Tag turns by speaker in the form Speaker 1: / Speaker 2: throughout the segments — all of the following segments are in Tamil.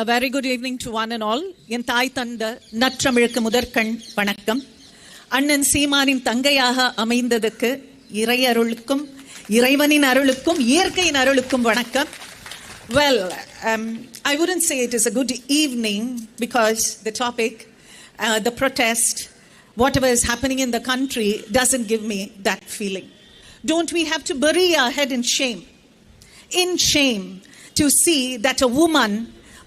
Speaker 1: A very good evening to one and all. என் தாய் தந்த நற்றமிழுக்கு முதற்கண் வணக்கம் அண்ணன் சீமானின் தங்கையாக அமைந்ததுக்கு இறையருளுக்கும் இறைவனின் அருளுக்கும் இயற்கையின் அருளுக்கும் வணக்கம் Well, um, I wouldn't say it is a good evening because the topic, uh, the protest, whatever is happening in the country doesn't give me that feeling. Don't we have to bury our head in shame? in shame to see that a woman,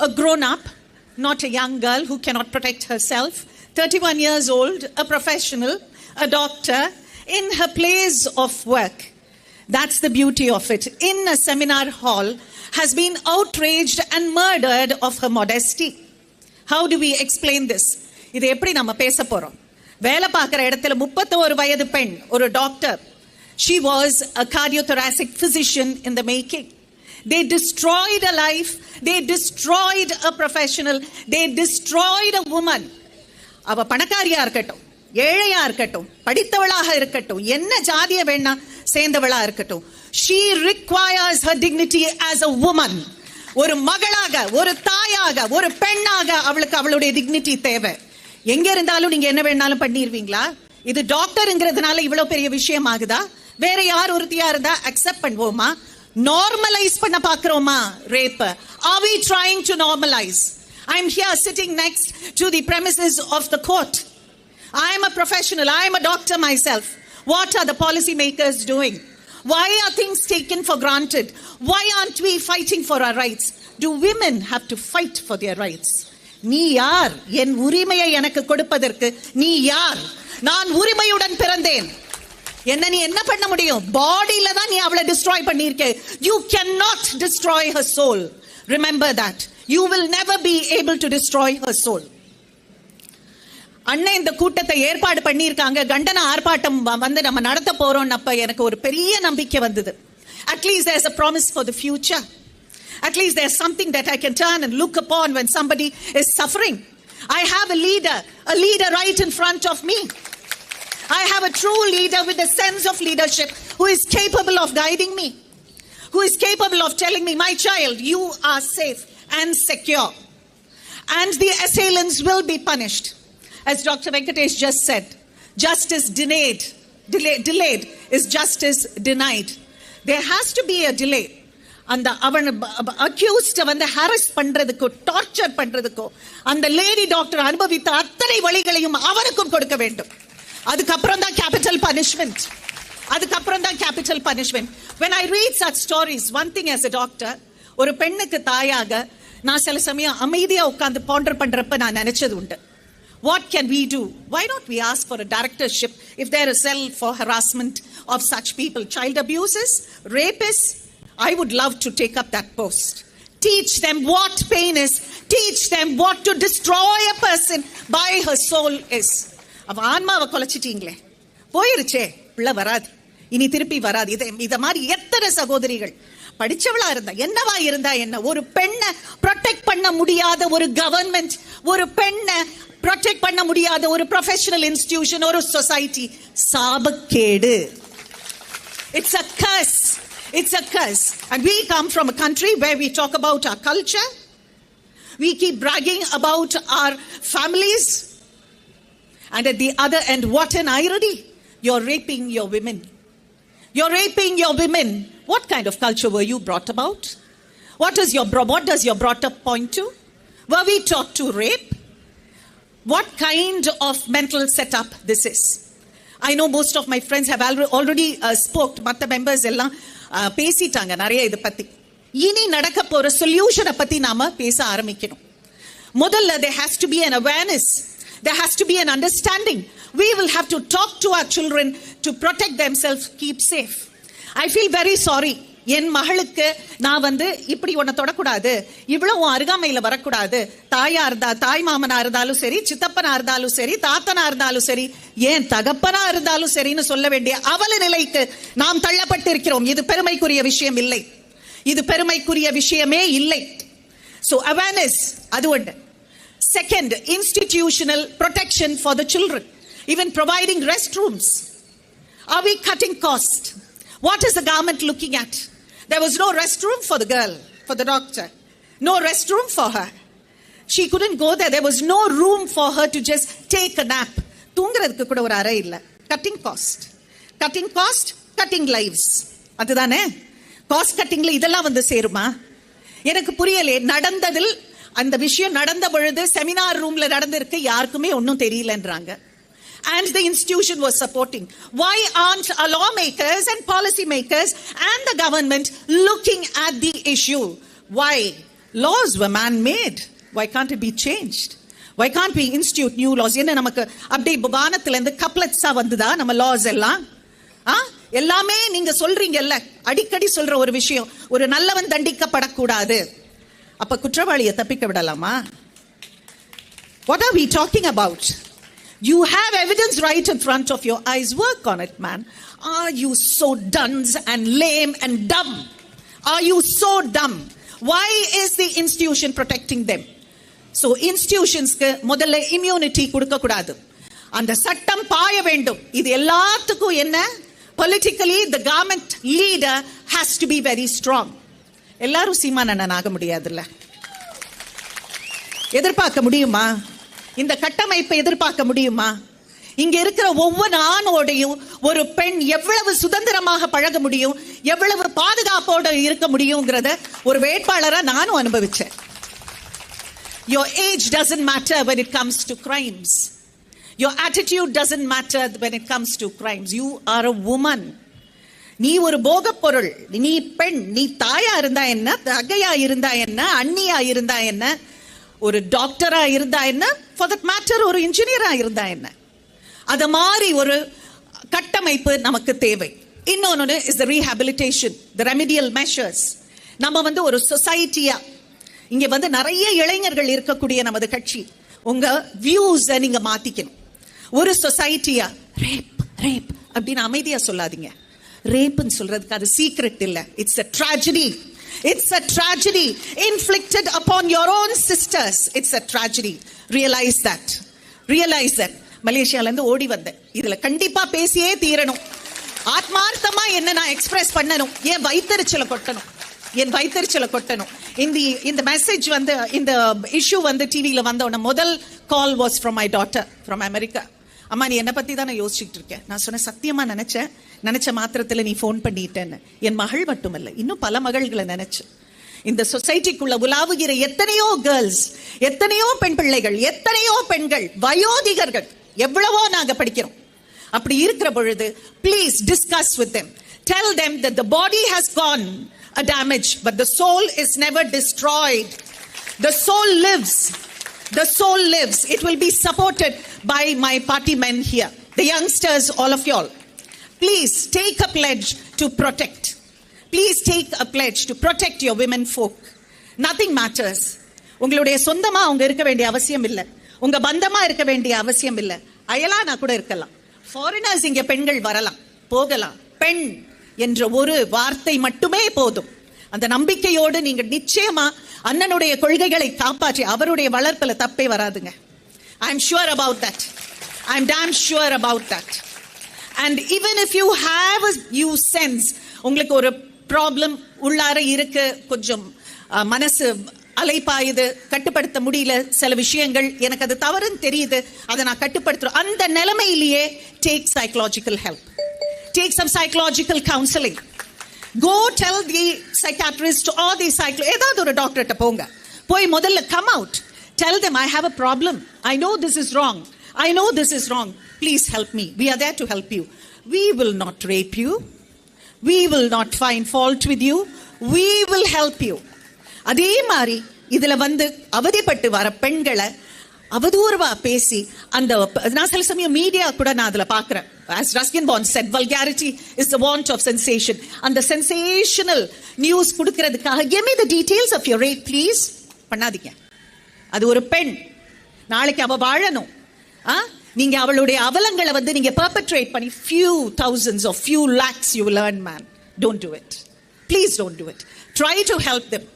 Speaker 1: a grown up, not a young girl who cannot protect herself, 31 years old, a professional, a doctor, in her place of work. That's the beauty of it. In a seminar hall, has been outraged and murdered of her modesty. How do we explain this? இது எப்படி நம்ம பேச போறோம் வேலை பார்க்குற இடத்துல முப்பத்தோரு வயது பெண் ஒரு doctor she was a cardiothoracic physician in the making they destroyed a life. They destroyed a professional. They destroyed a woman. அவ பணக்காரியா இருக்கட்டும் ஏழையா இருக்கட்டும் படித்தவளாக இருக்கட்டும் என்ன ஜாதிய வேணா சேர்ந்தவளா இருக்கட்டும் she requires her dignity as a woman. ஒரு மகளாக ஒரு தாயாக ஒரு பெண்ணாக அவளுக்கு அவளுடைய டிக்னிட்டி தேவை. எங்க இருந்தாலும் நீங்க என்ன வேணாலும் பண்ணிடுவீங்களா இது டாக்டர்ங்கிறதுனால இவ்வளவு பெரிய விஷயம் ஆகுதா? வேற யார் ஒருத்தியா இருந்தா அக்செப்ட் பண்ணுவோமா? நார்மலைஸ் பண்ண பாக்குறோமா rape are we trying to normalize i'm here sitting next to the premises of the court i am a professional i am a doctor myself what are the policymakers doing why are things taken for granted why aren't we fighting for our rights do women have to fight for their rights நீ யார் என் உரிமையை எனக்கு கொடுப்பதற்கு நீ யார் நான் உரிமையுடன் பிறந்தேன் என்ன நீ என்ன பண்ண முடியும்? பாடியில தான் நீ அவளை டிஸ்ட்ராய் பண்ணிருக்க you can not destroy her soul remember that you will never be able to destroy her soul அண்ணன் இந்த கூட்டத்தை ஏற்பாடு பண்ணியிருக்காங்க. கண்டன ஆர்ப்பாட்டம் வ- வந்து நம்ம நடத்த போறோம் அப்ப எனக்கு ஒரு பெரிய நம்பிக்கை வந்தது. At least there's a promise for the future at least there something that I can can and look upon when somebody is suffering I have have leader a leader right in front of me. I have a true leader with a sense of leadership who is capable of guiding me, who is capable of telling me, my child, you are safe and secure. And the assailants will be punished. As Dr. Venkatesh just said, justice denied, delay, delayed is justice denied. There has to be a delay. அந்த அவன் அக்யூஸ்ட வந்து ஹாரஸ் பண்றதுக்கோ டார்ச்சர் பண்றதுக்கோ அந்த லேடி டாக்டர் அனுபவித்த அத்தனை வழிகளையும் அவருக்கும் கொடுக்க வேண்டும் அதுக்கப்புறம் தான் கேபிட்டல் பனிஷ்மெண்ட் அதுக்கப்புறம் தான் capital punishment when i read such stories one thing as a doctor ஒரு பெண்ணுக்கு தாயாக நான் சில சமயம் அமைதியா உட்கார்ந்து பாண்டர் பண்றப்ப நான் நினைச்சது உண்டு what can we do why not we ask for a directorship if there is cell for harassment of such people child abuses rapists i would love to take up that post teach them what pain is teach them what to destroy a person by her soul is அவ ஆன்மாவை கொலைச்சிட்டீங்களே. போயிருச்சே பிள்ளை வராது. இனி திருப்பி வராது. இதை இத மாதிரி எத்தனை சகோதரிகள். படிச்சவளா இருந்தா என்னவா இருந்தா என்ன? ஒரு பெண்ணை ப்ரொடெக்ட் பண்ண முடியாத ஒரு கவர்மெண்ட் ஒரு பெண்ணை ப்ரொடெக்ட் பண்ண முடியாத ஒரு ப்ரொஃபஷனல் இன்ஸ்டிடியூஷன் ஒரு society சாபக்கேடு. It's a curse it's a curse and we come from a country where we talk about our culture we keep bragging about our families And at the other end, what an irony. You're raping your women. You're raping your women. What kind of culture were you brought about? What is your bro- what does your brought up point to? Were we taught to rape? What kind of mental setup this is? I know most of my friends have alre- already uh, spoke மற்ற மெம்பர்ஸ் எல்லாம் uh, பேசிட்டாங்க நிறைய இதை பத்தி இனி நடக்க போற சொல்யூஷனை பத்தி நாம பேச ஆரம்பிக்கணும் முதல்ல there has to be an awareness there has to be an understanding. We will have to talk to our children to protect themselves keep safe. I feel very sorry. என் மகளுக்கு நான் வந்து இப்படி உன்னை தொடக்கூடாது. இவ்வளவு உன் அருகாமையில வரக்கூடாது. தாயா இருந்தா தாய் மாமனா இருந்தாலும் சரி சித்தப்பனா இருந்தாலும் சரி தாத்தனா இருந்தாலும் சரி ஏன் தகப்பனா இருந்தாலும் சரின்னு சொல்ல வேண்டிய அவல நிலைக்கு நாம் தள்ளப்பட்டிருக்கிறோம். இது பெருமைக்குரிய விஷயம் இல்லை. இது பெருமைக்குரிய விஷயமே இல்லை. ஸோ அவேர்னஸ் அது ஒன்று. Second, institutional protection for the children. Even providing restrooms. Are we cutting cost? What is the government looking at? There was no restroom for the girl, for the doctor. No restroom for her. she couldn't go there there was no room for her to just take a nap தூங்குறதுக்கு கூட ஒரு அறை இல்ல cutting cost cutting cost cutting lives அதுதானே காஸ்ட் கட்டிங்ல இதெல்லாம் வந்து சேருமா எனக்கு புரியலே நடந்ததில் அந்த விஷயம் நடந்த பொழுது செமினார் ரூம்ல நடந்திருக்கு யாருக்குமே ஒன்றும் தெரியலன்றாங்க and the institution was supporting. Why aren't our lawmakers and policymakers and the government looking at the issue? Why? Laws were man-made. Why can't it be changed? Why can't we institute new laws? என்ன நமக்கு அப்படியே வானத்துல இருந்து கப்லெட்ஸா வந்துதா நம்ம laws எல்லாம் ஆ எல்லாமே நீங்க சொல்றீங்கல்ல அடிக்கடி சொல்ற ஒரு விஷயம் ஒரு நல்லவன் தண்டிக்கப்படக்கூடாது அப்ப குற்றவாளியை தப்பிக்க விடலாமா What are we talking about? You have evidence right in front of your eyes. Work on it, man. Are you so dunce and lame and dumb? Are you so dumb? Why is the institution protecting them? So institutionsக்கு முதல்ல immunity கொடுக்க கூடாது அந்த சட்டம் பாய வேண்டும் இது எல்லாத்துக்கும் என்ன politically the government leader has to be very strong எல்லாரும் சீமானண்ணன் ஆக முடியாதுல்ல எதிர்பார்க்க முடியுமா இந்த கட்டமைப்பை எதிர்பார்க்க முடியுமா இங்க இருக்கிற ஒவ்வொரு ஆணோடையும் ஒரு பெண் எவ்வளவு சுதந்திரமாக பழக முடியும் எவ்வளவு பாதுகாப்போட இருக்க முடியுங்கிறத ஒரு வேட்பாளரா நானும் அனுபவிச்சேன் Your age doesn't matter when it comes to crimes. Your attitude doesn't matter when it comes to crimes. You are a woman. நீ ஒரு போகப் பொருள் நீ பெண். நீ தாயா இருந்தா என்ன? தகையா இருந்தா என்ன? அண்ணியா இருந்தா என்ன? ஒரு டாக்டரா இருந்தா என்ன? ஃபார் தட் மேட்டர் ஒரு இன்ஜினியரா இருந்தா என்ன? அது மாதிரி ஒரு கட்டமைப்பு நமக்கு தேவை. இன்னொன்னு is the rehabilitation the remedial measures நம்ம வந்து ஒரு சொசைட்டியா இங்க வந்து நிறைய இளைஞர்கள் இருக்கக்கூடிய நமது கட்சி. உங்க வியூஸ் நீங்க மாத்திக்கணும். ஒரு சொசைட்டியா ரேப் ரேப் அப்படின்னு அமைதியா சொல்லாதீங்க. ரேப்புன்னு சொல்றதுக்கு அது சீக்ரெட் இல்ல. It's a tragedy it's a tragedy inflicted upon your own sisters it's a tragedy realise that realise that மலேசியால இருந்து ஓடி வந்தேன். இதுல கண்டிப்பா பேசியே தீரணும். ஆத்மார்த்தமா என்ன நான் எக்ஸ்பிரஸ் பண்ணணும்? என் வயித்தறிச்சலை கொட்டணும். என் வயித்தறிச்சலை கொட்டணும். இந்த இந்த மெசேஜ் வந்து இந்த இஷ்யூ வந்து டிவியில் வந்த உடனே முதல் call was from my daughter from America அம்மா நீ என்னை பத்தி தான் நான் யோசிச்சுட்டு இருக்கேன் நான் சொன்னேன் சத்தியமா நினைச்சேன் நினைச்ச மாத்திரத்துல நீ ஃபோன் பண்ணிட்டேன்னு. என் மகள் மட்டுமல்ல இன்னும் பல மகள்களை நினச்சேன் இந்த சொசைட்டிக்குள்ள உலாவுகிற எத்தனையோ கேர்ள்ஸ் எத்தனையோ பெண் பிள்ளைகள் எத்தனையோ பெண்கள் வயோதிகர்கள் எவ்வளவோ நாங்க படிக்கிறோம். அப்படி இருக்கிற பொழுது please discuss with them tell them the body has has a damage but the soul is never destroyed destroyed. The soul the soul lives it will be supported by my party men here the youngsters all of y'all please take a pledge to protect please take a pledge to protect your women folk nothing matters உங்களுடைய சொந்தமா அவங்க இருக்க வேண்டிய அவசியம் இல்லை உங்க பந்தமா இருக்க வேண்டிய அவசியம் இல்லை அயலானா கூட இருக்கலாம் ஃபாரினர்ஸ் இங்க பெண்கள் வரலாம் போகலாம் பெண் என்ற ஒரு வார்த்தை மட்டுமே போதும் அந்த நம்பிக்கையோடு நீங்க நிச்சயமா அண்ணனுடைய கொள்கைகளை காப்பாற்றி அவருடைய வளர்ப்புல தப்பே வராதுங்க. I am sure about that I am damn sure about that and even if you have you sense உங்களுக்கு ஒரு ப்ராப்ளம் உள்ளார இருக்கு கொஞ்சம் மனசு அலைப்பாயுது கட்டுப்படுத்த முடியல சில விஷயங்கள் எனக்கு அது தவறுன்னு தெரியுது அதை நான் கட்டுப்படுத்துறோம். அந்த நிலைமையிலேயே take psychological help take some psychological counselling go tell the psychiatrist or the cyclo ஏதாவது ஒரு டாக்டர்கிட்ட போங்க. போய் முதல்ல come out tell them I have a problem I know this is wrong I know this is wrong please help me we are there to help you we will not rape you we will not find fault with you. We will help you. அதே மாதிரி இதுல வந்து அவதிப்பட்டு வர பெண்களை அவதூறுவா பேசி அந்த நான் சில சமயம் மீடியா கூட நான் அதில் பார்க்குறேன் as Ruskin Bond said, vulgarity is the want of sensation அந்த சென்சேஷனல் நியூஸ் கொடுக்கறதுக்காக give me the details of your rape பண்ணாதீங்க அது ஒரு பெண் நாளைக்கு அவள் வாழணும் ஆ நீங்க அவளுடைய அவலங்களை வந்து நீங்க பர்பட்ரேட் பண்ணி few thousands of few lakhs you learn man don't do it please don't do it try to help them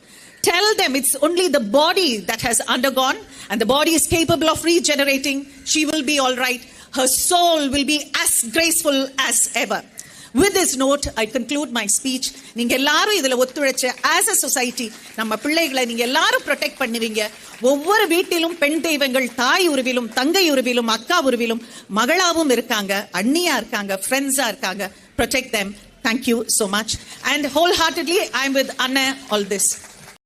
Speaker 1: tell them it's only the body that has undergone and the body is capable of regenerating she will be all right her soul will be as graceful as ever With this note, I conclude my speech. நீங்க எல்லாரும் இதுல ஒத்துழைச்ச ஆஸ் a சொசைட்டி நம்ம பிள்ளைகளை நீங்க எல்லாரும் ப்ரொடெக்ட் பண்ணுவீங்க ஒவ்வொரு வீட்டிலும் பெண் தெய்வங்கள் தாய் உருவிலும் தங்கை உருவிலும் அக்கா உருவிலும் மகளாவும் இருக்காங்க அண்ணியா இருக்காங்க ஃப்ரெண்ட்ஸா இருக்காங்க protect them. Thank you so much. And wholeheartedly, I'm with Anna all this.